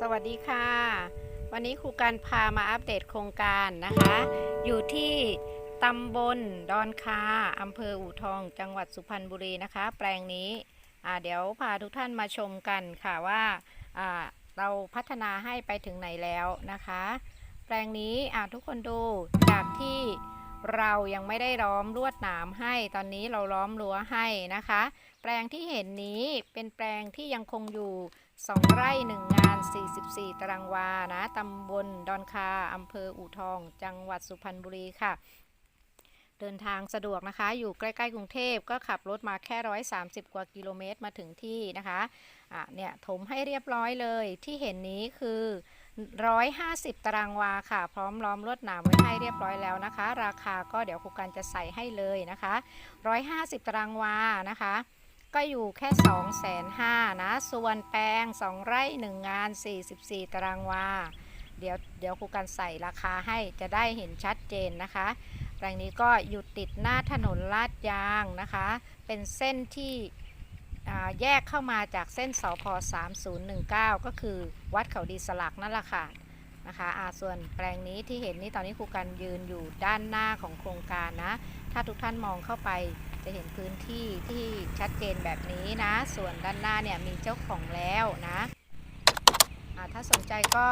สวัสดีค่ะ วันนี้ครูการพามาอัปเดตโครงการนะคะ อยู่ที่ตำบลดอนคาอำเภออู่ทองจังหวัดสุพรรณบุรีนะคะ แปลงนี้เดี๋ยวพาทุกท่านมาชมกันค่ะว่าเราพัฒนาให้ไปถึงไหนแล้วนะคะ แปลงนี้ทุกคนดูจากที่ เรายังไม่ได้ล้อมลวดหนามให้ตอนนี้เราล้อมรั้วให้นะคะ แปลงที่เห็นนี้เป็นแปลงที่ยังคงอยู่ 2 ไร่ 1 งาน 44 ตารางวานะตำบลดอนคาอำเภออู่ทอง จังหวัดสุพรรณบุรีค่ะ เดินทางสะดวกนะคะ อยู่ใกล้ ๆ กรุงเทพก็ขับรถมาแค่ 130 กว่ากิโลเมตรมาถึงที่นะคะอะเนี่ยถมให้เรียบร้อยเลยที่เห็นนี้คือ 150 ตารางวาค่ะ พร้อมล้อมลวดหนามไว้ให้เรียบร้อยแล้วนะคะ ราคาก็เดี๋ยวครูกันจะใส่ให้เลยนะคะ 150 ตารางวานะคะ ก็อยู่แค่2 5 0 0 0นะ ส่วนแปลง 2 ไร่ 1 งาน 44 ตารางวา เดี๋ยวเดี๋ยวครูกันใส่ราคาให้จะได้เห็นชัดเจนนะคะแปลงนี้ก็อยู่ติดหน้าถนนลาดยางนะคะ เป็นเส้นที่ แยกเข้ามาจากเส้นสพ3019 ก็คือวัดเขาดีสลักนั่นแหละค่ะนะคะส่วนแปลงนี้ที่เห็นนี่ตอนนี้ครูกันยืนอยู่ด้านหน้าของโครงการนะ ถ้าทุกท่านมองเข้าไปจะเห็นพื้นที่ที่ชัดเจนแบบนี้นะ ส่วนด้านหน้าเนี่ยมีเจ้าของแล้วนะถ้าสนใจก็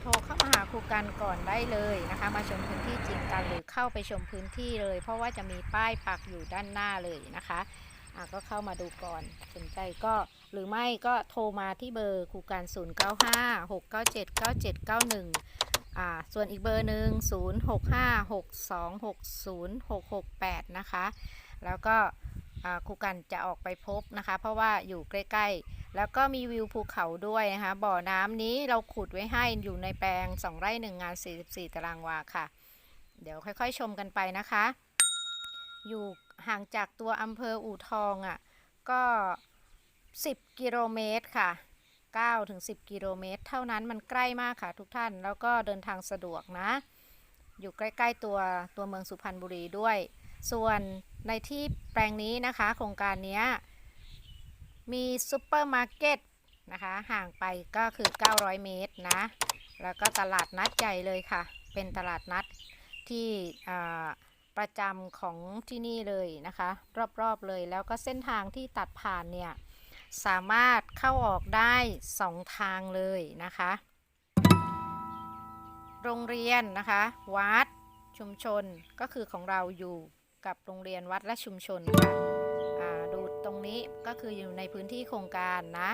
โทรเข้ามาหาครูกันก่อนได้เลยนะคะ มาชมพื้นที่จริงกันหรือเข้าไปชมพื้นที่เลย เพราะว่าจะมีป้ายปักอยู่ด้านหน้าเลยนะคะ อ่าก็เข้ามาดูก่อนสนใจก็หรือไม่ก็โทรมาที่เบอร์ครูกัน0 9 5 6 9 7 9 7 9 1อ่าส่วนอีกเบอร์หนึ่ง0 6 5 6 2 6 0 6 6 8 นะคะ แล้วก็ครูกันจะออกไปพบนะคะ เพราะว่าอยู่ใกล้ๆ แล้วก็มีวิวภูเขาด้วยนะคะ บ่อน้ำนี้เราขุดไว้ให้อยู่ในแปลง 2 ไร่ 1 งาน 44 ตารางวาค่ะ เดี๋ยวค่อยๆชมกันไปนะคะ อยู่ห่างจากตัวอำเภออู่ทองอะ่ะก็ 10 กิโลเมตรค่ะ9ถึง10 กิโลเมตร เท่านั้นมันใกล้มากค่ะทุกท่านแล้วก็เดินทางสะดวกนะ อยู่ใกล้ ๆ ตัวตัวเมืองสุพรรณบุรีด้วย ส่วนในที่แปลงนี้นะคะ โครงการนี้มีซูเปอร์มาร์เก็ตนะคะ ห่างไปก็คือ 900 เมตรนะ แล้วก็ตลาดนัดใหญ่เลยค่ะ เป็นตลาดนัดที่อ่า ประจำของที่นี่เลยนะคะ รอบๆเลยแล้วก็เส้นทางที่ตัดผ่านเนี่ย สามารถเข้าออกได้ 2 ทางเลยนะคะ โรงเรียนนะคะ วัดชุมชนก็คือของเราอยู่กับโรงเรียนวัดและชุมชนค่ะดูตรงนี้ก็คืออยู่ในพื้นที่โครงการนะ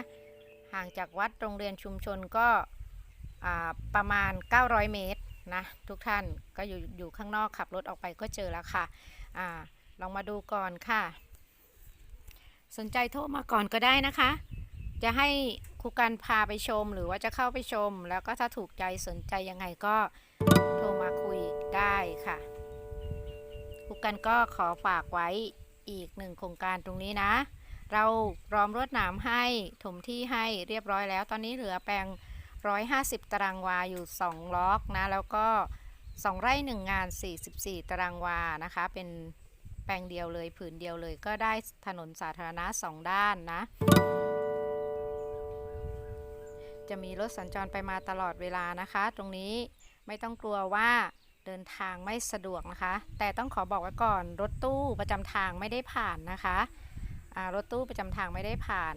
ห่างจากวัดโรงเรียนชุมชนก็ประมาณ 900 เมตร นะทุกท่านก็อยู่อยู่ข้างนอกขับรถออกไปก็เจอแล้วค่ะอ่าลองมาดูก่อนค่ะ สนใจโทรมาก่อนก็ได้นะคะ จะให้ครูกันพาไปชมหรือว่าจะเข้าไปชม แล้วก็ถ้าถูกใจสนใจยังไงก็โทรมาคุยได้ค่ะครูกันก็ขอฝากไว้อีกหนึ่งโครงการตรงนี้นะ เราล้อมรวดหนามให้ถมที่ให้เรียบร้อยแล้ว ตอนนี้เหลือแปลง 150 ตารางวาอยู่ 2 ล็อกนะ แล้วก็ 2 ไร่ 1 งาน 44 ตารางวานะคะ เป็นแปลงเดียวเลยผืนเดียวเลยก็ได้ถนนสาธารณะ 2 ด้านนะ จะมีรถสัญจรไปมาตลอดเวลานะคะ ตรงนี้ไม่ต้องกลัวว่าเดินทางไม่สะดวกนะคะ แต่ต้องขอบอกไว้ก่อน รถตู้ประจำทางไม่ได้ผ่านนะคะรถตู้ประจำทางไม่ได้ผ่าน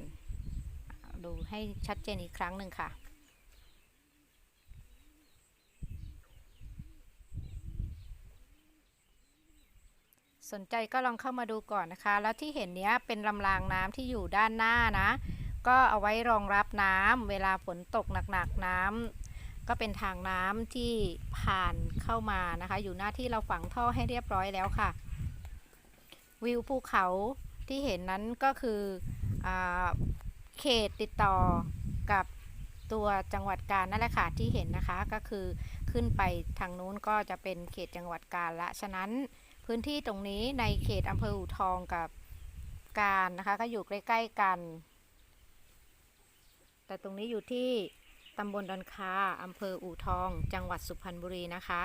ดูให้ชัดเจนอีกครั้งหนึ่งค่ะ สนใจก็ลองเข้ามาดูก่อนนะคะ แล้วที่เห็นเนี้ยเป็นลำรางน้ำที่อยู่ด้านหน้านะ ก็เอาไว้รองรับน้ำเวลาฝนตกหนักๆน้ำก็เป็นทางน้ำที่ผ่านเข้ามานะคะ อยู่หน้าที่เราฝังท่อให้เรียบร้อยแล้วค่ะ วิวภูเขาที่เห็นนั้นก็คืออเขตติดต่อกับตัวจังหวัดกาญนั่นแหละค่ะที่เห็นนะคะก็คือขึ้นไปทางนู้นก็จะเป็นเขตจังหวัดกาญละฉะนั้น พื้นที่ตรงนี้ในเขตอำเภออู่ทองกับการนะคะ ก็อยู่ใกล้ๆกัน แต่ตรงนี้อยู่ที่ตำบลดอนคาอำเภออู่ทอง จังหวัดสุพรรณบุรีนะคะ